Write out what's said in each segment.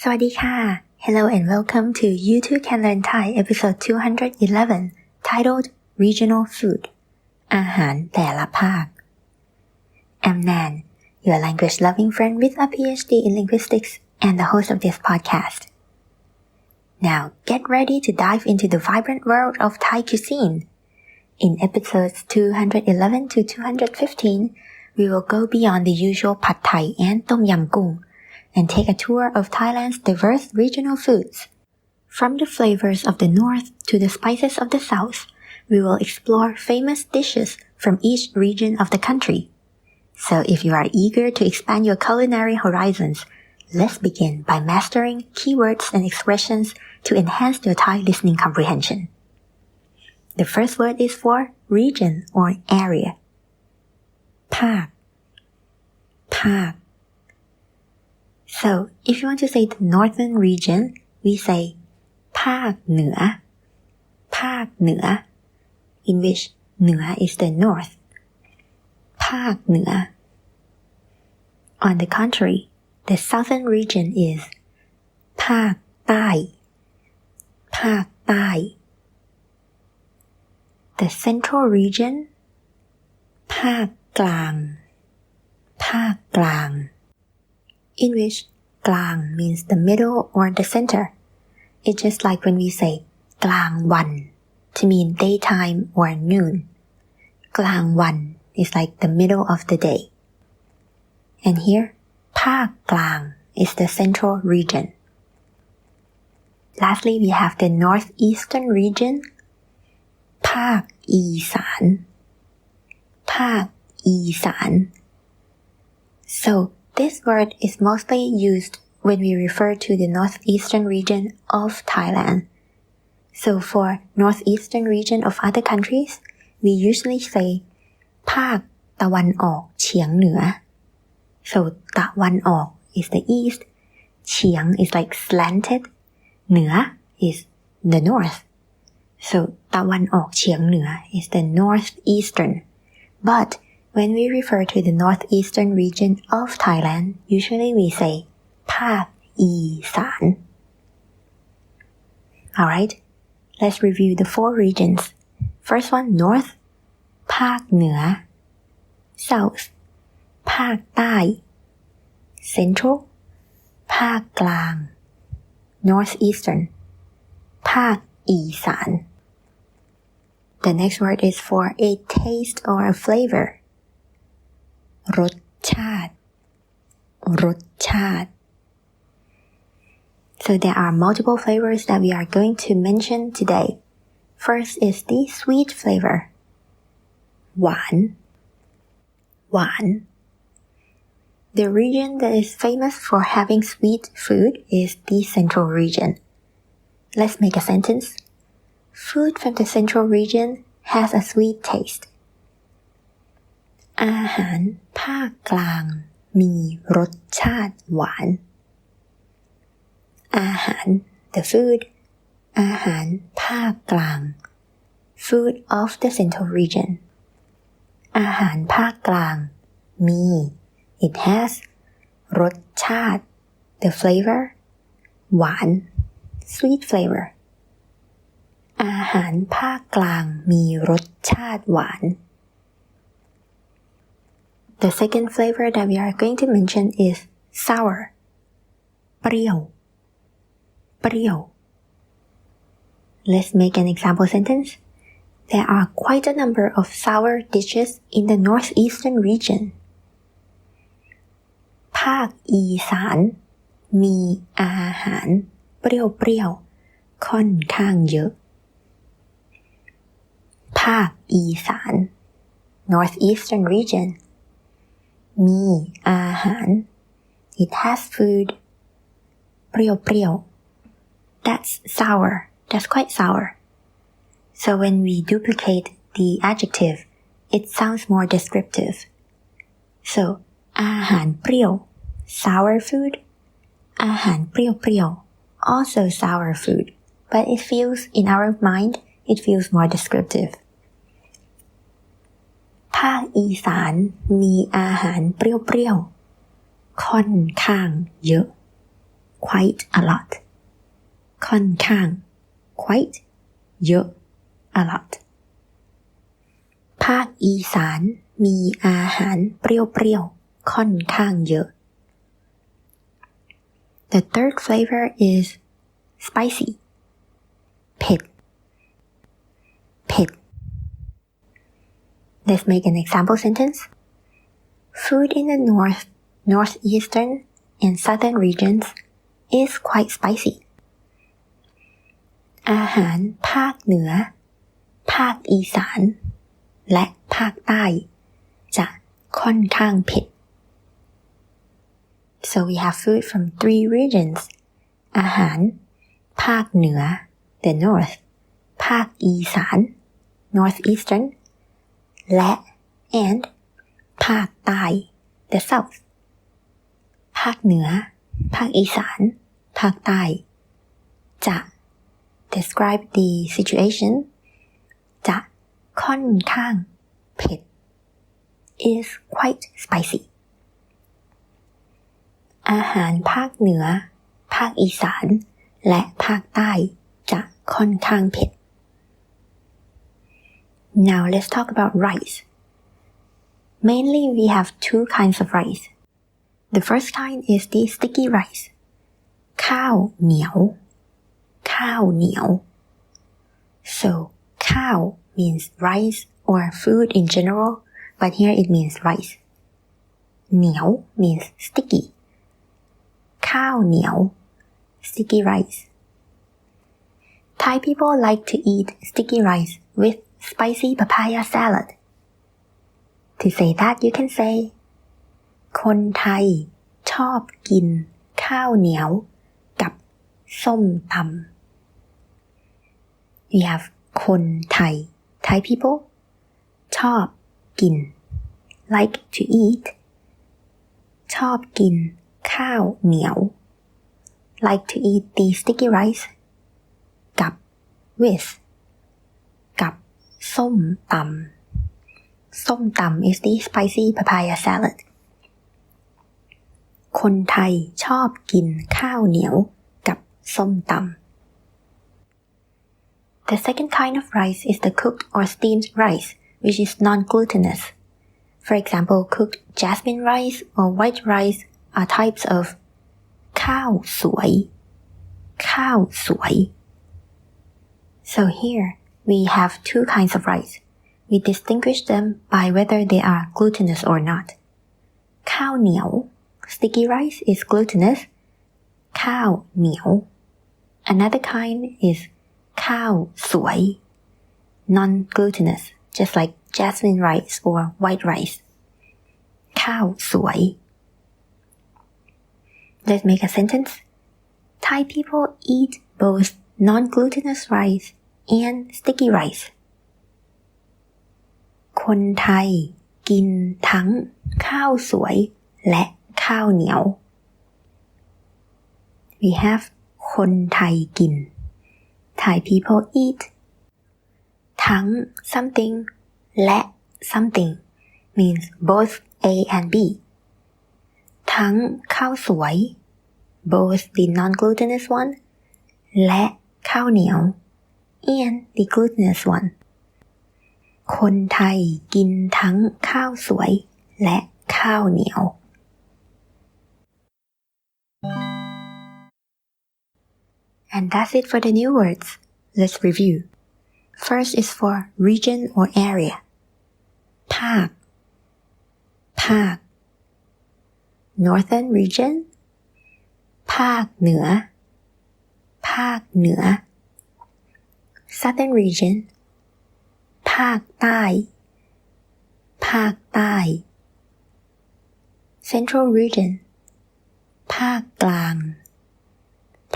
สวัสดีค่ะ Hello and welcome to YouTube Can Learn Thai episode 211 titled Regional Food อาหารแต่ละภาค I'm Nan your language loving friend with a PhD in linguistics and the host of this podcast Now get ready to dive into the vibrant world of Thai cuisine In episodes 211 to 215 we will go beyond the usual pad thai and tom yam goong and take a tour of Thailand's diverse regional foods. From the flavors of the north to the spices of the south, we will explore famous dishes from each region of the country. So if you are eager to expand your culinary horizons, let's begin by mastering keywords and expressions to enhance your Thai listening comprehension. The first word is for region or area. Pa. Pa. so if you want to say the northern region we say ภาคเหนือภาคเหนือ in which เหนือ is the north ภาคเหนือ on the contrary the southern region is ภาคใต้ภาคใต้ the central region ภาคกลางภาคกลาง in which klang means the middle or the center. It's just like when we say klang wan to mean daytime or noon. Klang wan is like the middle of the day. And here, pa klang is the central region. Lastly, we have the northeastern region, pa San. Pa San. So this word is mostly used when we refer to the northeastern region of Thailand. So for northeastern region of other countries, we usually say ภาคตะวันออกเฉียงเหนือ So ตะวันออก is the east, เฉียง is like slanted, เหนือ is the north. So ตะวันออกเฉียงเหนือ is the northeastern. But when we refer to the northeastern region of Thailand, usually we say ภาคอีสาน Alright, let's review the four regions. First one, north, ภาคเหนือ south, ภาคใต้ central, ภาคกลาง northeastern, ภาคอีสาน The next word is for a taste or a flavor. รสชาติ รสชาติ So there are multiple flavors that we are going to mention today. First is the sweet flavor. หวาน หวาน The region that is famous for having sweet food is the central region. Let's make a sentence. Food from the central region has a sweet taste. อาหาร ภาคกลางมีรสชาติหวาน อาหาร the food อาหารภาคกลาง food of the central region อาหารภาคกลาง มี it has รสชาติ the flavor หวาน sweet flavor อาหารภาคกลางมีรสชาติหวาน The second flavor that we are going to mention is sour เปรี้ยว เปรี้ยว Let's make an example sentence. There are quite a number of sour dishes in the northeastern region. ภาคอีสาน มีอาหาร เปรี้ยวๆ ค่อนข้างเยอะ ภาคอีสาน northeastern region มีอาหาร it has food เปรี้ยวๆ that's sour that's quite sour so when we duplicate the adjective it sounds more descriptive so อาหารเปรี้ยว sour food อาหารเปรี้ยวๆ also sour food but it feels in our mind it feels more descriptive ภาคอีสานมีอาหารเปรี้ยวๆ ค่อนข้างเยอะ quite a lot ค่อนข้าง quite เยอะ a lot ภาคอีสานมีอาหารเปรี้ยวๆ ค่อนข้างเยอะ The third flavor is spicy เผ็ด เผ็ด Let's make an example sentence. Food in the north, northeastern, and southern regions is quite spicy. อาหารภาคเหนือ ภาคอีสาน และภาคใต้ จะค่อนข้างเผ็ด so we have food from three regions อาหาร ภาคเหนือ the north ภาคอีสาน northeastern และ and ภาคใต้ the south ภาคเหนือ ภาคอีสาน ภาคใต้ จะ describe the situation จะค่อนข้างเผ็ด is quite spicy อาหารภาคเหนือ ภาคอีสาน และภาคใต้จะค่อนข้างเผ็ด Now let's talk about rice. Mainly we have two kinds of rice. The first kind is the sticky rice. ข้าวเหนียว ข้าวเหนียว So cow means rice or food in general, but here it means rice. เหนียว means sticky. ข้าวเหนียว sticky rice. Thai people like to eat sticky rice with spicy papaya salad. To say that you can say คนไทยชอบกินข้าวเหนียวกับส้มตำ We have คนไทย Thai people ชอบกิน like to eat ชอบกินข้าวเหนียว like to eat the sticky rice กับ with ส้มตำส้มตำ is the spicy papaya salad คนไทยชอบกินข้าวเหนียวกับส้มตำ The second kind of rice is the cooked or steamed rice, which is non-glutinous. For example, cooked jasmine rice or white rice are types of ข้าวสวย ข้าวสวย So here we have two kinds of rice. We distinguish them by whether they are glutinous or not. Cow niao, sticky rice is glutinous. Cow niao. Another kind is cow sui, non-glutinous, just like jasmine rice or white rice. Cow sui. Let's make a sentence. Thai people eat both non-glutinous rice and sticky rice. คนไทยกินทั้งข้าวสวยและข้าวเหนียว We have คนไทยกิน Thai people eat ทั้ง something และ something means both A and B ทั้งข้าวสวย both the non-glutinous one และข้าวเหนียว and the glutinous one คนไทยกินทั้งข้าวสวย และข้าวเหนียว And that's it for the new words. Let's review. First is for region or area. ภาค ภาค Northern region ภาคเหนือ ภาคเหนือ Southern region ภาคใต้ ภาคใต้ Central region ภาคกลาง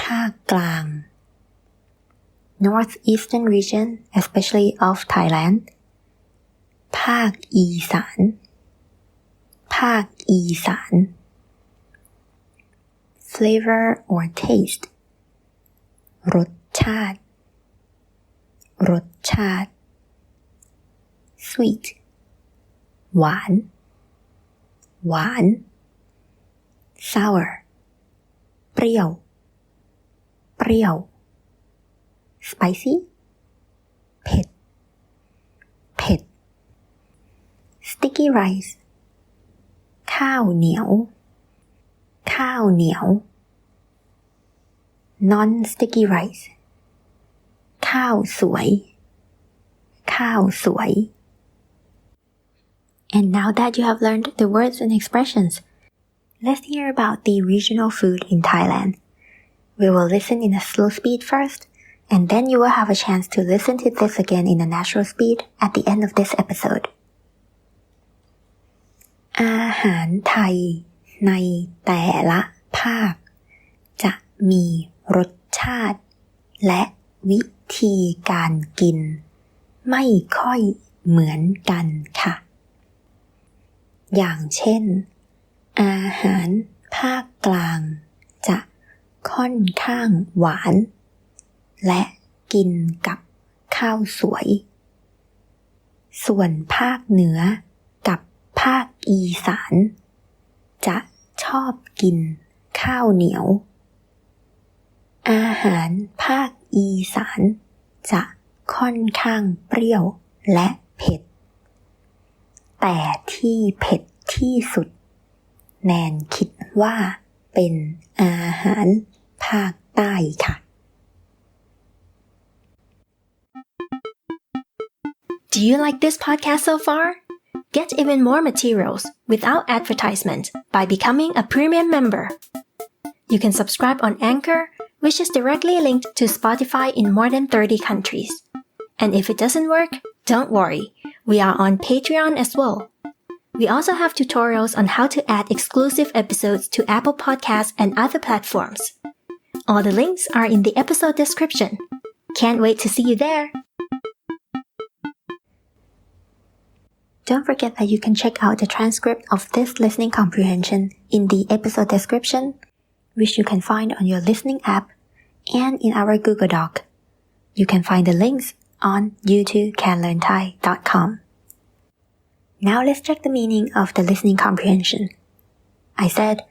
ภาคกลาง Northeastern region especially of Thailand ภาคอีสาน ภาคอีสาน flavor or taste รสชาติ รสชาติ sweet หวาน หวาน sour เปรี้ยว เปรี้ยว spicy เผ็ด เผ็ด sticky rice ข้าวเหนียว ข้าวเหนียว non sticky rice ข้าวสวย ข้าวสวย and now that you have learned the words and expressions let's hear about the regional food in Thailand we will listen in a slow speed first and then you will have a chance to listen to this again in a natural speed at the end of this episode อาหารไทยในแต่ละภาค จะมีรสชาติ และวิ ธีการกิน ไม่ค่อยเหมือนกันค่ะ อย่างเช่น อาหารภาคกลางจะค่อนข้างหวาน และกินกับข้าวสวย ส่วนภาคเหนือกับภาคอีสาน จะชอบกินข้าวเหนียว อาหารภาค อีสาน จะค่อนข้างเปรี้ยวและเผ็ด แต่ที่เผ็ดที่สุด แนนคิดว่าเป็นอาหารภาคใต้ค่ะ Do you like this podcast so far? Get even more materials without advertisement by becoming a premium member. You can subscribe on Anchor, which is directly linked to Spotify in more than 30 countries. And if it doesn't work, don't worry, we are on Patreon as well. We also have tutorials on how to add exclusive episodes to Apple Podcasts and other platforms. All the links are in the episode description. Can't wait to see you there! Don't forget that you can check out the transcript of this listening comprehension in the episode description, which you can find on your listening app and in our Google Doc. You can find the links on youtubecanlearnthai.com. Now let's check the meaning of the listening comprehension. I said,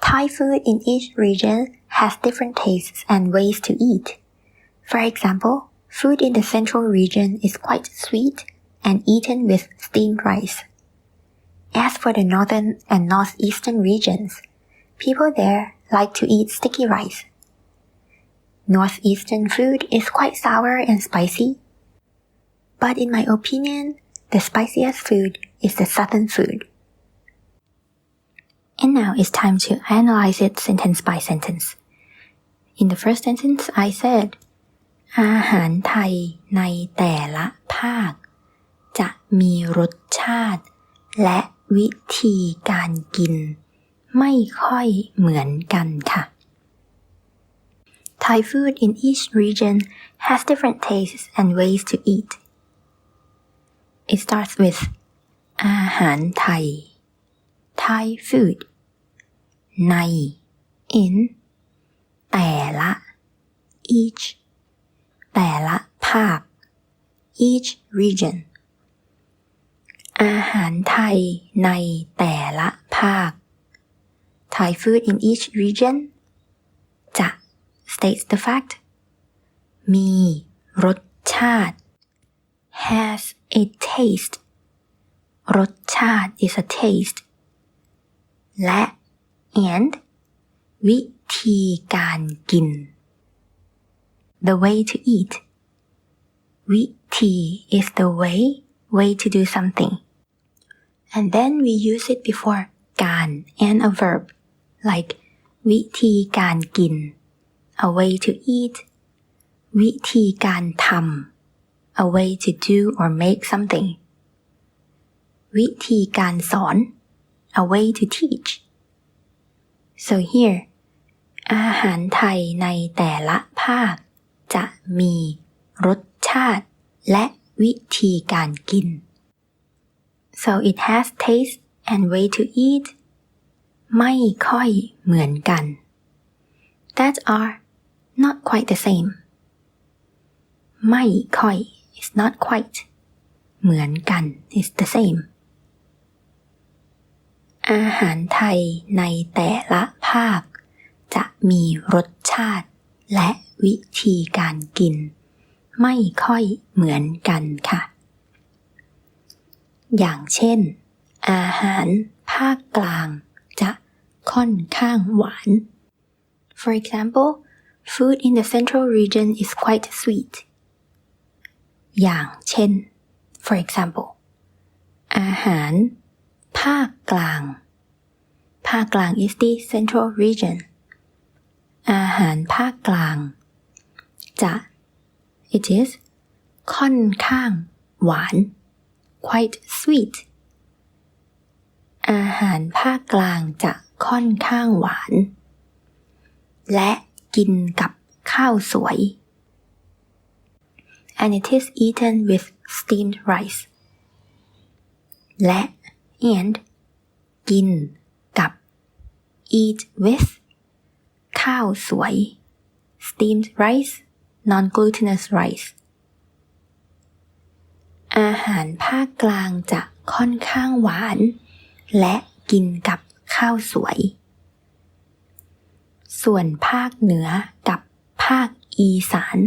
Thai food in each region has different tastes and ways to eat. For example, food in the central region is quite sweet and eaten with steamed rice. As for the northern and northeastern regions, people there like to eat sticky rice. Northeastern food is quite sour and spicy, but in my opinion, the spiciest food is the southern food. And now it's time to analyze it sentence by sentence. In the first sentence, I said, อาหารไทยในแต่ละภาค จะมีรสชาติ และวิธีการกิน ไม่ค่อยเหมือนกันค่ะ Thai food in each region has different tastes and ways to eat. It starts with อาหารไทย Thai food ใน in แต่ละ each แต่ละภาค each region อาหารไทยในแต่ละภาค Thai food in each region จะ states the fact มีรสชาติ has a taste รสชาติ is a taste และ and วิธีการกิน the way to eat วิธี is the way way to do something and then we use it before การ and a verb like วิธีการกิน a way to eat วิธีการทำ a way to do or make something วิธีการสอน a way to teach so here อาหารไทยในแต่ละภาค จะมีรสชาติ และวิธีการกิน so it has taste and way to eat ไม่ค่อยเหมือนกัน that are not quite the same ไม่ค่อย is not quite เหมือนกัน is the same อาหารไทยในแต่ละภาค จะมีรสชาติ และวิธีการกิน ไม่ค่อยเหมือนกันค่ะ อย่างเช่น อาหารภาคกลางจะค่อนข้างหวาน For example food in the central region is quite sweet อย่างเช่น for example อาหาร ภาคกลาง ภาคกลาง is the central region อาหารภาคกลาง จะ it is ค่อนข้าง หวาน quite sweet อาหารภาคกลางจะค่อนข้างหวาน และ กินกับข้าวสวย and it is eaten with steamed rice และ and กินกับ eat with ข้าวสวย steamed rice non-glutinous rice อาหารภาคกลางจะค่อนข้างหวาน และกินกับข้าวสวย ส่วนภาคเหนือกับภาคอีสาน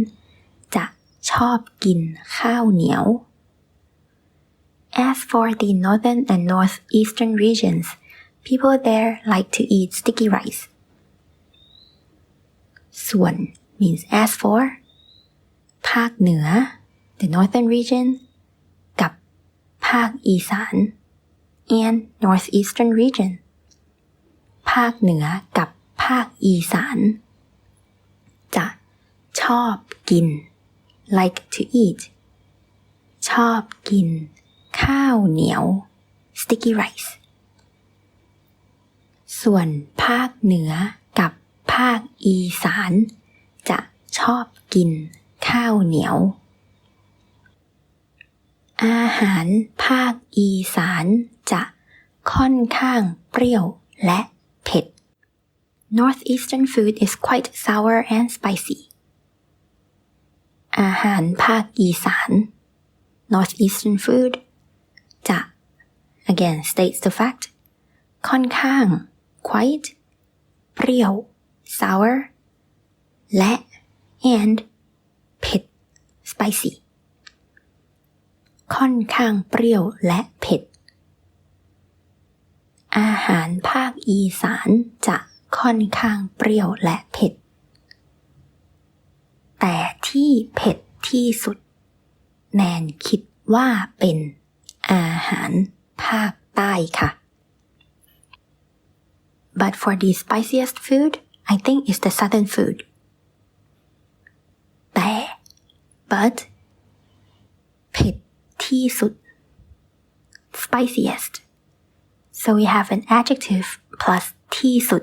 จะชอบกินข้าวเหนียว As for the northern and northeastern regions, people there like to eat sticky rice. ส่วน means as for ภาคเหนือ the northern region กับภาคอีสาน and northeastern region ภาคเหนือกับาคอีสาน จะชอบกิน like to eat ชอบกิน ข้าวเหนียว sticky rice ส่วนภาคเหนือกับภาคอีสาน จะชอบกิน ข้าวเหนียว อาหารภาคอีสานจะค่อนข้างเปรี้ยวและ Northeastern food is quite sour and spicy อาหารภาคอีสาน Northeastern food จะ again states the fact ค่อนข้าง quite เปรี้ยว sour และ and เผ็ด spicy ค่อนข้างเปรี้ยวและเผ็ด อาหารภาคอีสานจะ ค่อนข้างเปรี้ยวและเผ็ด แต่ที่เผ็ดที่สุด แนนคิดว่าเป็นอาหารภาคใต้ค่ะ But for the spiciest food I think it's the southern food แต่ but เผ็ดที่สุด spiciest so we have an adjective plus ที่สุด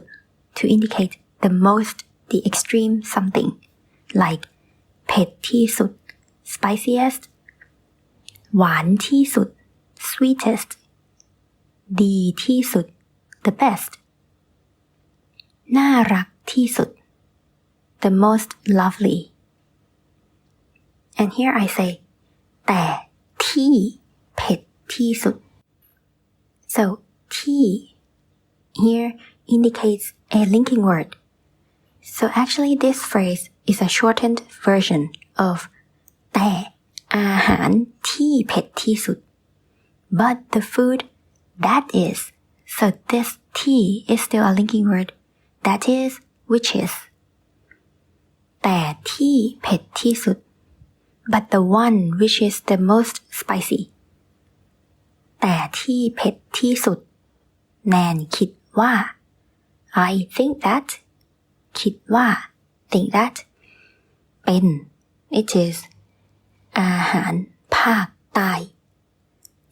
to indicate the most the extreme something like เผ็ดที่สุด spiciest หวานที่สุด sweetest ดีที่สุด the best น่ารักที่สุด the most lovely and here I say แต่ที่เผ็ดที่สุด so ที่ here indicates a linking word so actually this phrase is a shortened version of แต่อาหารที่เผ็ดที่สุด but the food that is so this T is still a linking word that is which is แต่ที่เผ็ดที่สุด but the one which is the most spicy แต่ที่เผ็ดที่สุด แนนคิดว่า I think that คิดว่า think that เป็น it is อาหารภาคใต้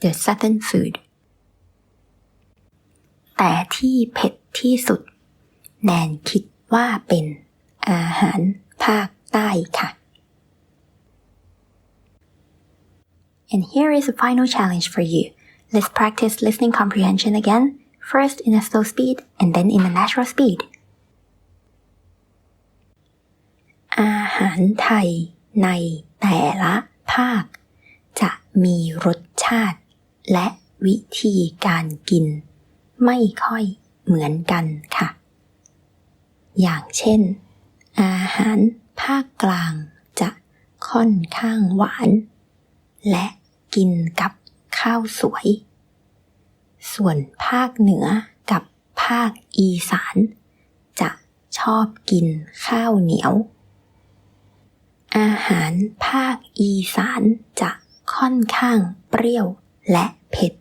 the southern food แต่ที่เผ็ดที่สุด แนนคิดว่าเป็นอาหารภาคใต้ค่ะ And here is a final challenge for you. Let's practice listening comprehension again, First in a slow speed and then in a natural speed. อาหารไทยในแต่ละภาค จะมีรสชาติ และวิธีการกิน ไม่ค่อยเหมือนกันค่ะ อย่างเช่น อาหารภาคกลางจะค่อนข้างหวาน และกินกับข้าวสวย ส่วนภาคเหนือกับภาคอีสาน จะชอบกินข้าวเหนียว อาหารภาคอีสานจะค่อนข้างเปรี้ยวและเผ็ด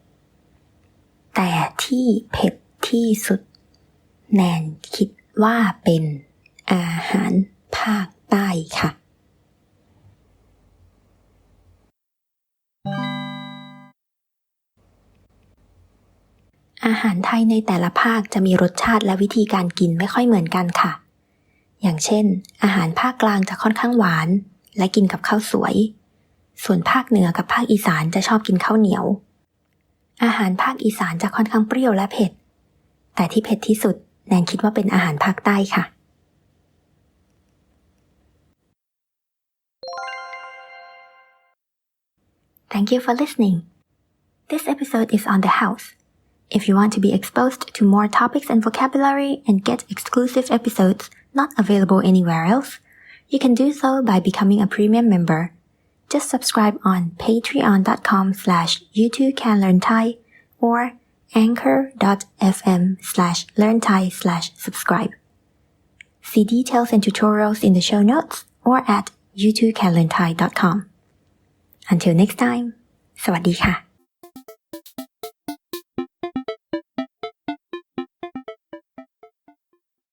แต่ที่เผ็ดที่สุด แนนคิดว่าเป็นอาหารภาคใต้ค่ะ อาหารไทยในแต่ละภาคจะมีรสชาติและวิธีการกินไม่ค่อยเหมือนกันค่ะ อย่างเช่น อาหารภาคกลางจะค่อนข้างหวาน และกินกับข้าวสวย ส่วนภาคเหนือกับภาคอีสานจะชอบกินข้าวเหนียว อาหารภาคอีสานจะค่อนข้างเปรี้ยวและเผ็ด แต่ที่เผ็ดที่สุดแนนคิดว่าเป็นอาหารภาคใต้ค่ะ Thank you for listening. This episode is on the house. If you want to be exposed to more topics and vocabulary and get exclusive episodes not available anywhere else, you can do so by becoming a premium member. Just subscribe on patreon.com slash you can learn Thai or anchor.fm slash learn Thai slash subscribe. See details and tutorials in the show notes or at youtubecanlearnthai.com. Until next time, สวัสดีค่ะ